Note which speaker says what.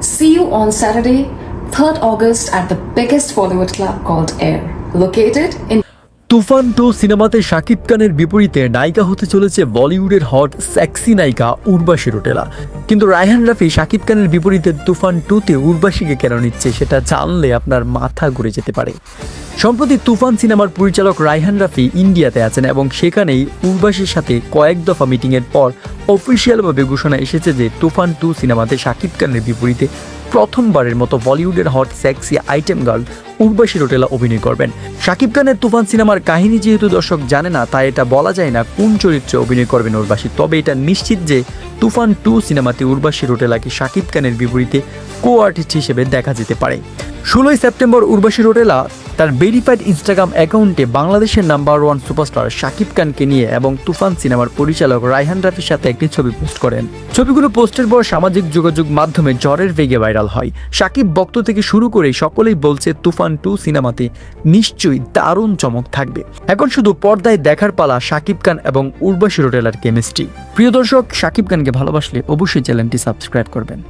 Speaker 1: See you on Saturday, 3rd August at the biggest Bollywood club called Air, located in
Speaker 2: Toofan two সিনেমাতে শাকিব খানের বিপরীতে নায়িকা হতে চলেছে বলিউডের হট সেক্সি নায়িকা উর্বাশী রোটেলা। কিন্তু রায়হান রাফি শাকিব খানের বিপরীতে তুফান টুতে উর্বাশীকে কেন নিচ্ছে সেটা জানলে আপনার মাথা ঘুরে যেতে পারে। সম্প্রতি তুফান সিনেমার পরিচালক রায়হান রাফি ইন্ডিয়াতে আছেন এবং সেখানেই উর্বাশীর সাথে কয়েক দফা মিটিংয়ের পর অফিসিয়ালভাবে ঘোষণা এসেছে যে তুফান টু সিনেমাতে শাকিব খানের বিপরীতে প্রথমবারের মতো বলিউডের hot sexy item girl Urvashi Rautela অভিনয় করবেন। শাকিব খানের তুফান সিনেমার কাহিনী যেহেতু দর্শক জানে না, তাই এটা বলা যায় না কোন চরিত্রে অভিনয় করবেন উর্বাশী। তবে এটা নিশ্চিত যে তুফান টু সিনেমাতে উর্বাশী রোটেলাকে শাকিব খানের বিপরীতে কো আর্টিস্ট হিসেবে দেখা যেতে পারে। ষোলোই সেপ্টেম্বর উর্বাশী রোটেলা তার ভেরিফাইড ইনস্টাগ্রাম অ্যাকাউন্টে বাংলাদেশের নাম্বার ওয়ান সুপারস্টার শাকিব খানকে নিয়ে এবং তুফান সিনেমার পরিচালক রায়হান রাফির সাথে একটি ছবি পোস্ট করেন। ছবিগুলো পোস্টের পর সামাজিক যোগাযোগ মাধ্যমে জ্বরের বেগে ভাইরাল হয়। শাকিব ভক্ত থেকে শুরু করে সকলেই বলছে তুফান টু সিনেমাতে নিশ্চয়ই দারুণ চমক থাকবে। এখন শুধু পর্দায় দেখার পালা শাকিব খান এবং উর্বশী রোটেলার কেমিস্ট্রি প্রিয় দর্শক শাকিব খানকে ভালোবাসলে অবশ্যই চ্যানেলটি সাবস্ক্রাইব করবেন।